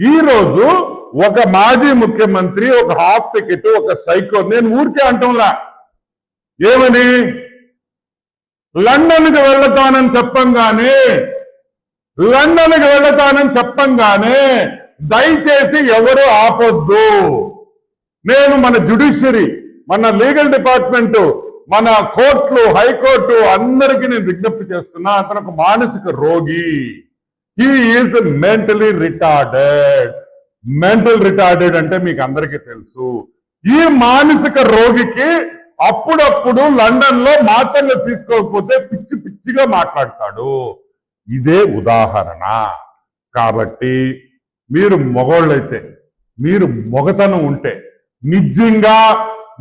ఈ రోజు ఒక మాజీ ముఖ్యమంత్రి ఒక హాఫ్ టికెట్ ఒక సైకో నేను ఊరికే అంటంలా. ఏమని? లండన్కి వెళ్తానని చెప్పంగానే లండన్కి వెళ్తానని చెప్పంగానే దయచేసి ఎవరు ఆపొద్దు. నేను మన జుడిషియరీ మన లీగల్ డిపార్ట్మెంట్ మన కోర్టులు హైకోర్టు అందరికీ నేను విజ్ఞప్తి చేస్తున్నా. అతను ఒక మానసిక రోగి. He is mentally retarded mental retarded అంటే మీకు అందరికీ తెలుసు. ఈ మానసిక రోగికి అప్పుడప్పుడు లండన్లో మాత్రలు తీసుకోకపోతే పిచ్చి పిచ్చిగా మాట్లాడతాడు. ఇదే ఉదాహరణ. కాబట్టి మీరు మొగోళ్ళైతే మీరు మొగతనం ఉంటే నిజంగా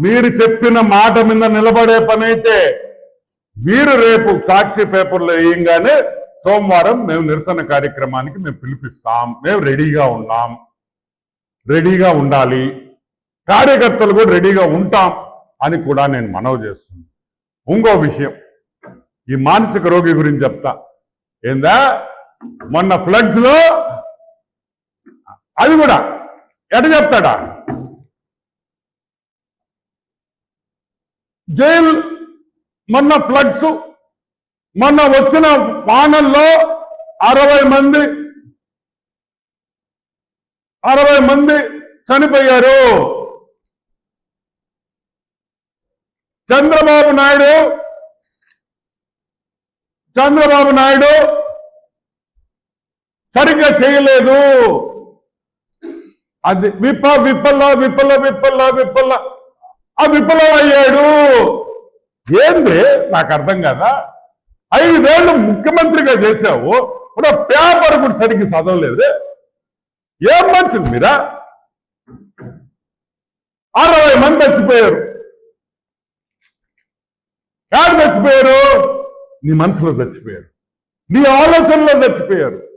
మీరు చెప్పిన మాట మీద నిలబడే పని అయితే మీరు రేపు సాక్షి పేపర్లో వేయంగానే సోమవారం మేము నిరసన కార్యక్రమానికి మేము పిలిపిస్తాం. మేము రెడీగా ఉన్నాం. రెడీగా ఉండాలి. కార్యకర్తలు కూడా రెడీగా ఉంటాం అని కూడా నేను మనవి చేస్తున్నాను. ఇంకో విషయం. ఈ మానసిక రోగి గురించి చెప్తా. ఏందా? మొన్న ఫ్లడ్స్లో అది కూడా ఎట చెప్తాడా? జైలు మొన్న ఫ్లడ్స్ మొన్న వచ్చిన వానల్లో అరవై మంది అరవై మంది చనిపోయారు. చంద్రబాబు నాయుడు చంద్రబాబు నాయుడు సరిగ్గా చేయలేదు. అది విప్ప విప్పల విప్పల విప్పల విప్పల ఆ విప్లవం అయ్యాడు ఏంది? నాకు అర్థం కదా? ఐదేళ్ళు ముఖ్యమంత్రిగా చేశావు కూడా పేపర్ కూడా సరిగ్గా చదవలేదు ఏం మనుషులు మీరా? అరవై మంది చచ్చిపోయారు. ఎవరు చచ్చిపోయారు? నీ మనసులో చచ్చిపోయారు. నీ ఆలోచనలో చచ్చిపోయారు.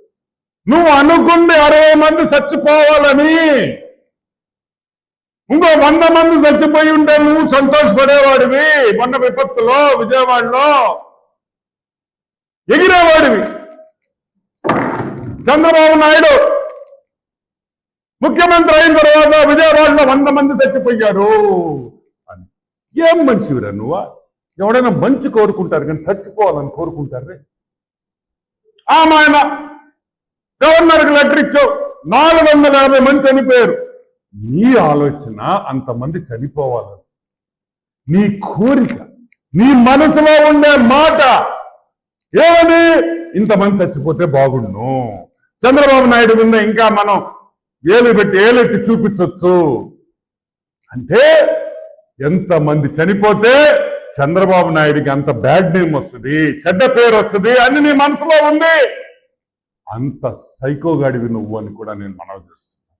నువ్వు అనుకుంది అరవై మంది చచ్చిపోవాలని. ఇంకో వంద మంది చచ్చిపోయి ఉంటే నువ్వు సంతోషపడేవాడివి మొన్న విపత్తులో విజయవాడలో. ఎగిరేవాడివి. చంద్రబాబు నాయుడు ముఖ్యమంత్రి అయిన తర్వాత విజయవాడలో వంద మంది చచ్చిపోయారు అని. ఏం మంచివిరా నువ్వా? ఎవడైనా మంచి కోరుకుంటారు కానీ చచ్చిపోవాలని కోరుకుంటారే ఆమె ఆయన గవర్నర్కి లెటర్ ఇచ్చావు నాలుగు వందల యాభై మంది చనిపోయారు. నీ ఆలోచన అంతమంది చనిపోవాలని. నీ కోరిక నీ మనసులో ఉండే మాట ఏమని ఇంతమంది చచ్చిపోతే బాగుండు చంద్రబాబు నాయుడు మీద ఇంకా మనం ఏలు పెట్టి ఏలెట్టి చూపించవచ్చు అంటే ఎంతమంది చనిపోతే చంద్రబాబు నాయుడికి అంత బ్యాడ్ నేమ్ వస్తుంది చెడ్డ పేరు వస్తుంది అని నీ మనసులో ఉంది. అంత సైకోగాడివి నువ్వు అని కూడా నేను మనవి చేస్తున్నాను